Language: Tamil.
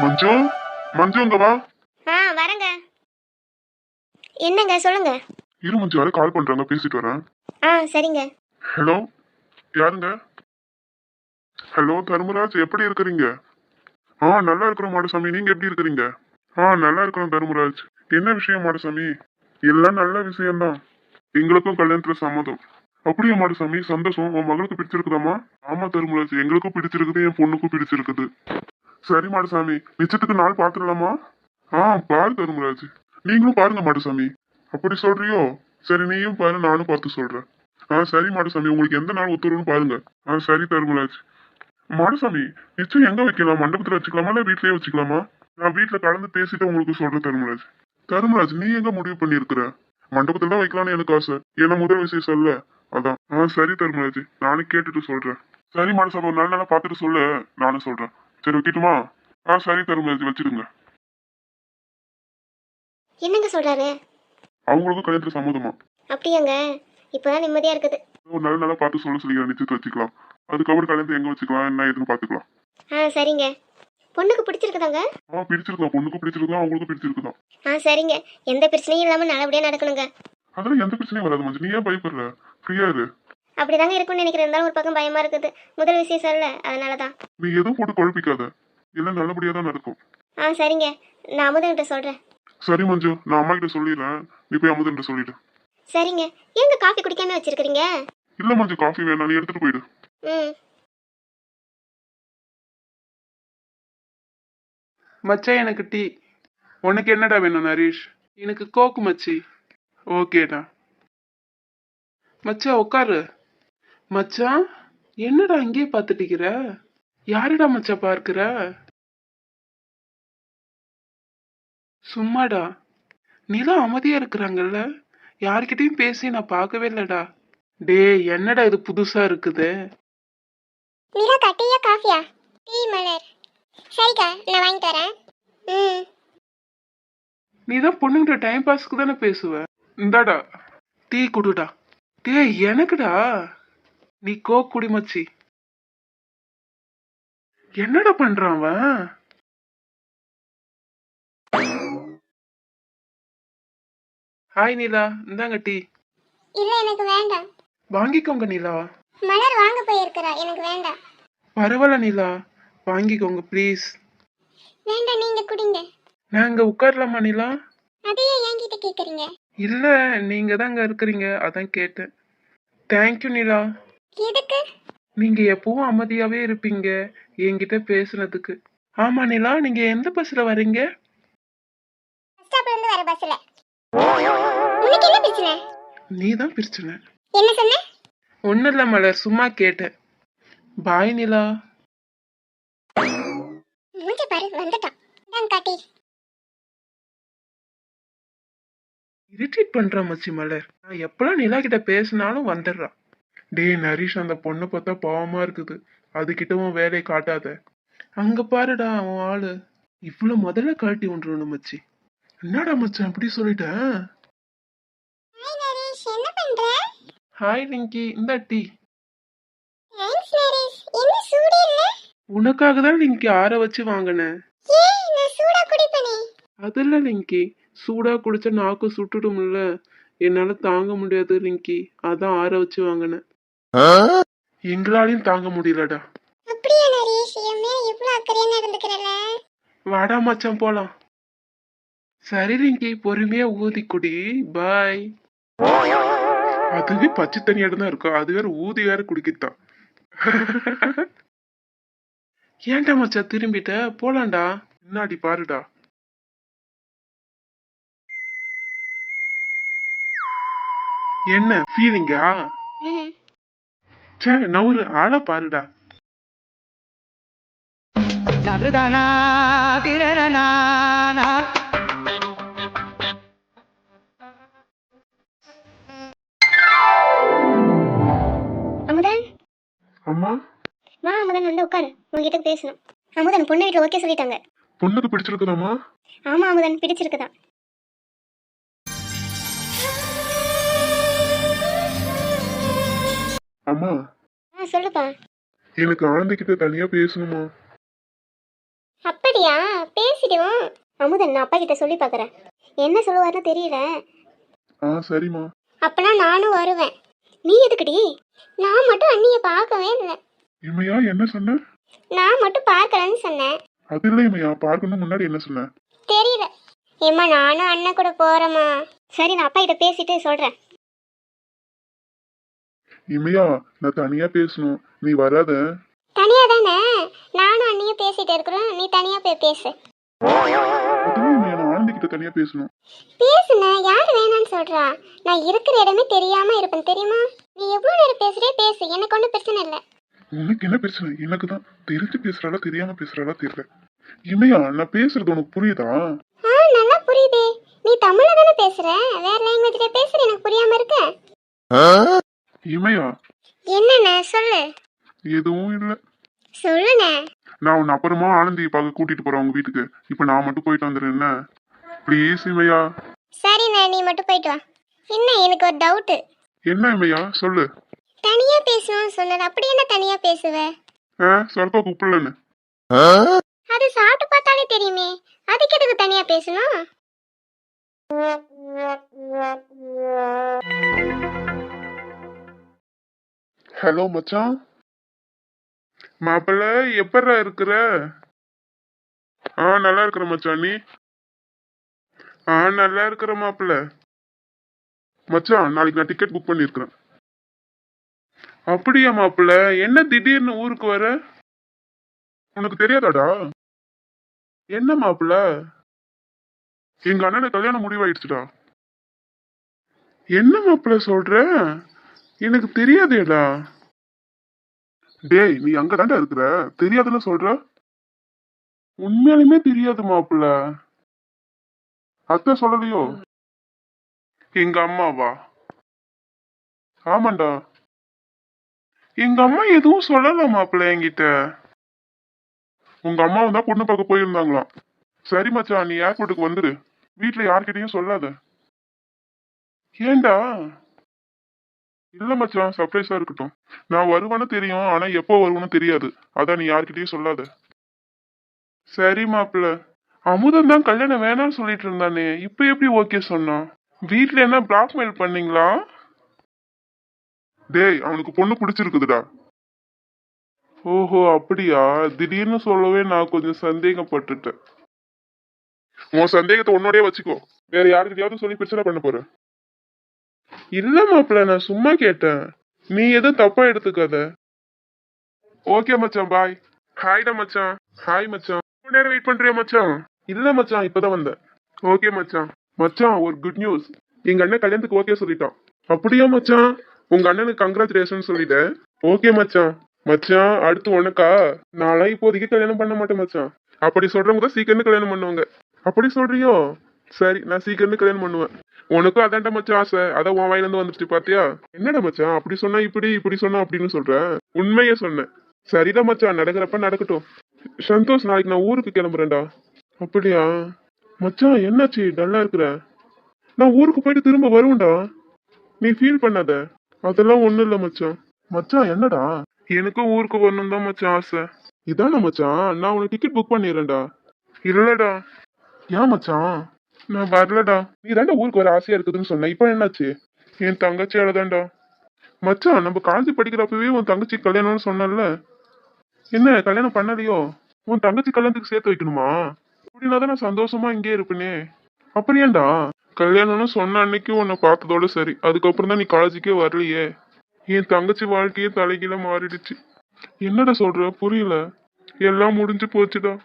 மஞ்சு மஞ்சு இங்க வா ஆ வரேங்க என்னங்க சொல்லுங்க. இரு மஞ்சு யாரும் கால் பண்றாங்க பேசிட்டு வரேன். ஆ சரிங்க. ஹலோ யாருங்க? ஹலோ தர்மராஜ் எப்படி இருக்கிறீங்க? ஆ நல்லா இருக்கிறோம் மாடசாமி. நீங்க எப்படி இருக்கிறீங்க? ஆ நல்லா இருக்கிறோம் தர்மராஜ். என்ன விஷயம் மாடசாமி? எல்லாம் நல்ல விஷயம்தான். எங்களுக்கும் கல்யாணத்துல சம்மதம். அப்படியா மாடசாமி? சந்தோஷம். உன் மகளுக்கு பிடிச்சிருக்குதாமா ஆமா தர்மராஜ். எங்களுக்கும் பிடிச்சிருக்குது என் பொண்ணுக்கும் பிடிச்சிருக்குது. சரி மாடசாமி. நிச்சயத்துக்கு நாள் பார்த்துடலாமா? ஆ பாரு தர்மராஜ். நீங்களும் பாருங்க மாட்டுசாமி. அப்படி சொல்றியோ? சரி நீயும் பாரு நானும் பார்த்து சொல்றேன். ஆ சரி மாடசாமி உங்களுக்கு எந்த நாள் ஒத்துருன்னு பாருங்க. ஆ சரி தருமராஜ் மாடசாமி நிச்சயம் எங்க வைக்கலாம்? மண்டபத்துல வச்சுக்கலாமா இல்ல வீட்லயே வச்சுக்கலாமா? நான் வீட்ல கலந்து பேசிட்டு உங்களுக்கு சொல்றேன் தருமராஜ் தருமராஜ் நீ எங்க முடிவு பண்ணிருக்கிற மண்டபத்துல தான் வைக்கலாம்னு எனக்கு ஆசை. ஏன்னா முதல் விஷயம் சொல்ல. அதான். ஆ சரி தருமராஜ் நானும் கேட்டுட்டு சொல்றேன். சரி மாடசாமி ஒரு நல்ல நல்லா பாத்துட்டு சொல்லு. நானும் சொல்றேன். சரி வைக்கட்டுமா? ஆ சரி தருமராஜ் வச்சிருங்க என்னங்க சொல்றாரு? அவங்களுக்கும் கல்யாணத்துல சம்மதமா? அப்படியாங்க. இப்போதான் நிம்மதியா இருக்குது. ஒரு நல்ல நாளா பார்த்து சொல்ல சொல்லிக்கிறேன் நிச்சயத்தை வச்சுக்கலாம். அதுக்கப்புறம் கல்யாணத்தை எங்க வச்சுக்கலாம்? என்ன ஏதுன்னு பாத்துக்கலாம் ஆ சரிங்க. பொண்ணுக்கு பிடிச்சிருக்குதாங்க? ஆ பிடிச்சிருக்கா பொண்ணுக்கும் பிடிச்சிருக்கா அவங்களுக்கும் பிடிச்சிருக்குதான். ஆ சரிங்க. எந்த பிரச்சனையும் இல்லாமல் நல்லபடியாக நடக்கணுங்க. அதெல்லாம் எந்த பிரச்சனையும் வராது மஞ்சள் நீ ஏன் பயப்படுற? ஃப்ரீயா இரு. அப்படிதாங்க இருக்கும்னு நினைக்கிறேன். இருந்தாலும் ஒரு பக்கம் பயமா இருக்குது. முதல் விஷயம் சொல்ல அதனால தான் நீ எதுவும் போட்டு குழப்பிக்காத. எல்லாம் நல்லபடியா தான் நடக்கும். ஆ சரிங்க. நான் அமுதன்கிட்ட சொல்கிறேன் சரி மஞ்சு. நான் அம்மா கிட்ட சொல்லிடுறேன். நீ போய் அமுதன்ட்ட சொல்லிடு. சரிங்க. ஏங்க காஃபி குடிக்காம வச்சிருக்கிறீங்க? இல்ல மஞ்சு. காஃபி வேணாம். நீ எடுத்துட்டு போயிடு. ம். மச்சான் எனக்கு டீ. உனக்கு என்னடா வேணும் நரீஷ்? எனக்கு கோக்கு மச்சி. ஓகேடா. மச்சான் உட்காரு. மச்சான் என்னடா அங்கேயே பார்த்துட்டிக்கிற யாருடா மச்சான் பார்க்கிற? சும்மாடா. நீலாம் அமைதியா இருக்கிறாங்கல்ல? யார்கிட்டயும் பேசி நான் பார்க்கவே இல்லடா. டேய் என்னடா இது புதுசா இருக்குது? நிலாக்கா டீயா காஃபியா? டீ மலர். சரிக்கா நான் வாங்கிட்டு வரேன். ம். நீ தான் பொண்ணுங்கிட்ட டைம் பாஸ்க்கு தானே பேசுவ? இந்தாடா டீ குடுடா. டேய் எனக்குடா. நீ கோக் குடி மச்சி. என்னடா பண்றான் அவன்? ஹாய் நீலா இந்தாங்க டீ. இல்லை எனக்கு வேண்டாம். வாங்கிக்கோங்க நீலா மலர் வாங்க போயிருக்கிறா. எனக்கு வேண்டாம். பரவாயில்ல நீலா வாங்கிக்கோங்க ப்ளீஸ் வேண்டாம் நீங்க குடிங்க. நாங்க உட்காரலாமா நீலா அதையே என்கிட்ட கேக்குறீங்க? இல்ல நீங்க தாங்க இருக்கிறீங்க. அதான் கேட்டேன். தேங்க்யூ நீலா எதுக்கு? நீங்க எப்பவும் அமைதியாவே இருப்பீங்க. என்கிட்ட பேசுனதுக்கு. ஆமா நிலா நீங்க எந்த பஸ்ல வர்றீங்க? நீ தான் பிரச்சனை. என்ன சொன்ன? ஒன்னும் இல்ல மலர் சும்மா கேட்டேன். பாய் நிலா. மூஞ்ச பாரு வந்துட்டான். இந்தாங்க காட்டி. இரிட்டேட் பண்றா மச்சி மலர். நான் எப்பலாம் நிலா கிட்ட பேசினாலும் வந்துடுறா. டேய் நரீஷ் அந்த பொண்ணை பார்த்தா பாவமா இருக்குது. அதுகிட்டவும் வேலையை காட்டாத. அங்க பாருடா அவன் ஆளு. இவ்வளவு முதல்ல காட்டி விட்டுறணும் மச்சி. என்னடா மச்சான் அப்படி சொல்லிட்டேன் பண்ற? ஹாய் ரிங்கி இந்த டீ. தேங்க்ஸ் நரேஷ் என்ன சூடு இல்ல உனக்காக தான் லிங்கி ஆற வச்சு வாங்கினேன் ஏய் நான் சூடா குடிப்பனே. அதில்ல லிங்கி சூடா குடிச்சா நாக்கு சுட்டுடும்ல. என்னால தாங்க முடியாது லிங்கி அதான் ஆற வச்சு வாங்கினேன் எங்களாலையும் தாங்க முடியலடா. அப்படியா நரேஷ் என் மேல இவ்வளவு அக்கறையா நடந்துக்கிறல வாடா மச்சான் போலாம். சரி லிங்கி பொறுமையா ஊதி குடி. பாய் அதுவே பச்சை தண்ணியாட தான் இருக்கும். அது வேற ஊதி வேற குடிக்கத்தான். ஏன்டா மச்சான் திரும்பிட்ட? போலாம்டா. முன்னாடி பாருடா. என்ன ஃபீலிங்கா சே நவுரு ஆளை பாருடா. நருதனா திரணனா வந்து உட்காரு. உங்ககிட்ட பேசணும். அமுதன் பொண்ணு வீட்டில் ஓகே சொல்லிட்டாங்க. பொண்ணுக்கு பிடிச்சிருக்குதாம்மா? ஆமா அமுதன் பிடிச்சிருக்குதான். அம்மா? ஆ சொல்லுப்பா. எனக்கு ஆனந்தி கிட்ட தனியா பேசணுமா? அப்படியா? பேசிடுவோம் அமுதன் நான் அப்பா கிட்ட சொல்லி பார்க்குறேன் என்ன சொல்லுவாருன்னு தெரியல. ஆ சரிம்மா. அப்பனா நானும் வருவேன். நீ எதுக்குடி? நான் மட்டும் அண்ணியை பார்க்கவே இல்லை. இமையா என்ன சொன்ன? நான் மட்டும் பார்க்கலன்னு சொன்னேன். அது இல்லை இமையா பார்க்கணும் முன்னாடி என்ன சொன்ன? தெரியல. ஏம்மா நானும் அண்ணன் கூட போறேம்மா சரி நான் அப்பா கிட்ட பேசிட்டு சொல்றேன். இமையா நான் தனியா பேசணும். நீ வராத. தனியா தானே? நானும் அண்ணியும் பேசிட்டு இருக்கிறோம். நீ தனியா போய் பேசு. கிட்ட தனியா பேசணும். பேசுன யார் வேணாம்னு சொல்றா? நான் இருக்கிற இடமே தெரியாம இருப்பேன் தெரியுமா? நீ எவ்வளவு நேரம் பேசுறே பேசு. எனக்கு ஒன்றும் பிரச்சனை இல்லை. உனக்கு என்ன பிரச்சனை? எனக்கு தான். தெரிஞ்சு பேசுறாளா தெரியாம பேசுறாளா தெரியல. இமையா நான் பேசுறது உனக்கு புரியுதா? ஆ நல்லா புரியுதே. நீ தமிழ்ல தானே பேசுற? வேற லாங்குவேஜ்ல பேசுற எனக்கு புரியாம இருக்க? இமையா. என்னண்ணே சொல்லு. எதுவும் இல்ல. சொல்லுண்ணே. நான் உன்னை அப்புறமா ஆனந்தி பார்க்க கூட்டிட்டு போறேன் உங்க வீட்டுக்கு. இப்ப நான் மட்டும் போயிட்டு வந்துடுறேன் என்ன? ப்ளீஸ் இமையா. சரிண்ணே நீ மட்டும் போயிட்டு வா. என்ன எனக்கு ஒரு டவுட்டு என்ன இமையா? சொல்லு. தனியா பேசணும்னு சொன்னது அப்படி என்ன தனியா பேசுவ? ஆ சொர்க்கா கூப்பிடலன்னு. அது சாப்பிட்டு பார்த்தாலே தெரியுமே. அதுக்கு எதுக்கு தனியா பேசணும்? ஹலோ மச்சான். மாப்பிள்ள எப்படா இருக்கிற? ஆ நல்லா இருக்கிற மச்சான். நீ? ஆ நல்லா இருக்கிற மாப்பிள்ள. மச்சான் நாளைக்கு நான் டிக்கெட் புக் பண்ணியிருக்கிறேன் அப்படியா மாப்பிள்ள என்ன திடீர்னு ஊருக்கு வர? உனக்கு தெரியாதாடா? என்ன மாப்பிள்ள? எங்க அண்ணனுக்கு கல்யாணம் முடிவாயிடுச்சுடா. என்ன மாப்பிள்ள சொல்ற? எனக்கு தெரியாதேடா. டேய் நீ அங்கதாண்டா இருக்கிற. தெரியாதுன்னு சொல்ற? உண்மையாலுமே தெரியாது மாப்பிள்ள. அத்தை சொல்லலையோ? எங்க அம்மாவா? ஆமாண்டா. எங்க அம்மா எதுவும் சொல்லல மாப்பிள்ள என்கிட்ட. உங்க அம்மாவும் தான் பொண்ணு பார்க்க போயிருந்தாங்களாம். சரி மச்சான் நீ ஏர்போர்ட்டுக்கு வந்துரு. வீட்ல யார்கிட்டயும் சொல்லாத. ஏன்டா இல்ல மச்சான் சர்ப்ரைஸா இருக்கட்டும். நான் வருவேன்னு தெரியும் ஆனா எப்போ வருவேன்னு தெரியாது. அதான் நீ யார்கிட்டயும் சொல்லாத. சரி மாப்பிள்ள. அமுதன் தான் கல்யாணம் வேணாம்னு சொல்லிட்டு இருந்தானே இப்போ எப்படி ஓகே சொன்னான்? வீட்ல என்ன பிளாக்மெயில் பண்ணீங்களா? டேய் அவனுக்கு பொண்ணு பிடிச்சிருக்குதுடா. ஓஹோ அப்படியா? திடீர்னு சொல்லவே நான் கொஞ்சம் சந்தேகப்பட்டுட்டேன். உன் சந்தேகத்தை உன்னோடய வச்சுக்கோ. வேற யாருக்கிட்டயாவது சொல்லி பிரச்சனை பண்ண போற. இல்ல மாப்பிள்ள நான் சும்மா கேட்டேன். நீ எதுவும் தப்பா எடுத்துக்காத. ஓகே மச்சான் பாய் ஹாய்டா மச்சான். ஹாய் மச்சான். ரொம்ப நேரம் வெயிட் பண்றியா மச்சான்? இல்ல மச்சான் இப்பதான் வந்தேன். ஓகே மச்சான். மச்சான் ஒரு குட் நியூஸ் எங்க அண்ணன் கல்யாணத்துக்கு ஓகே சொல்லிட்டான். அப்படியா மச்சான்? உங்க அண்ணனுக்கு கங்க்ராச்சுலேஷன் சொல்லிட்டேன். ஓகே மச்சான். மச்சான் அடுத்து உனக்கா? நான்லாம் இப்போதைக்கு கல்யாணம் பண்ண மாட்டேன் மச்சான். அப்படி சொல்றவங்க தான் சீக்கிரம் கல்யாணம் பண்ணுவாங்க. அப்படி சொல்றியோ? சரி நான் சீக்கிரம் கல்யாணம் பண்ணுவேன். உனக்கும் அதான்டா மச்சான் ஆசை. அதான் உன் வாயிலிருந்து வந்துருச்சு பாத்தியா? என்னடா மச்சான்? அப்படி சொன்னா இப்படி இப்படி சொன்னா அப்படின்னு சொல்றேன் உண்மையே சொன்னேன். சரிடா மச்சான் நடக்கிறப்ப நடக்கட்டும். சந்தோஷ் நாளைக்கு நான் ஊருக்கு கிளம்புறேன்டா. அப்படியா? மச்சான் என்னாச்சு? டல்லா இருக்கிற. நான் ஊருக்கு போயிட்டு திரும்ப வருவேன்டா. நீ ஃபீல் பண்ணாத. அதெல்லாம் ஒண்ணும் இல்ல மச்சான். மச்சான் என்னடா? எனக்கும் ஊருக்கு வரணும் தான் மச்சான் ஆசை. இதான மச்சான்? நான் உனக்கு டிக்கெட் புக் பண்ணிடுறேன்டா. இல்லடா. ஏன் மச்சான்? நான் வரலடா. நீ தாண்டா ஊருக்கு வர ஆசையா இருக்குதுன்னு சொன்ன. இப்போ என்னாச்சு? என் தங்கச்சியால தான்டா. மச்சான் நம்ம காலேஜ் படிக்கிறப்பவே உன் தங்கச்சி கல்யாணம்னு சொன்னல என்ன கல்யாணம் பண்ணலையோ? உன் தங்கச்சி கல்யாணத்துக்கு சேர்த்து வைக்கணுமா? அப்படின்னா தான் நான் சந்தோஷமா இங்கே இருப்பேனே. அப்புறம் ஏன்டா கல்யாணம்னு சொன்ன அன்னைக்கு உன்னை பார்த்ததோட சரி. அதுக்கப்புறம் தான் நீ காலேஜுக்கே வரலையே. என் தங்கச்சி வாழ்க்கையே தலைகீழ மாறிடுச்சு. என்னடா சொல்ற? புரியல. எல்லாம் முடிஞ்சு போச்சுடா.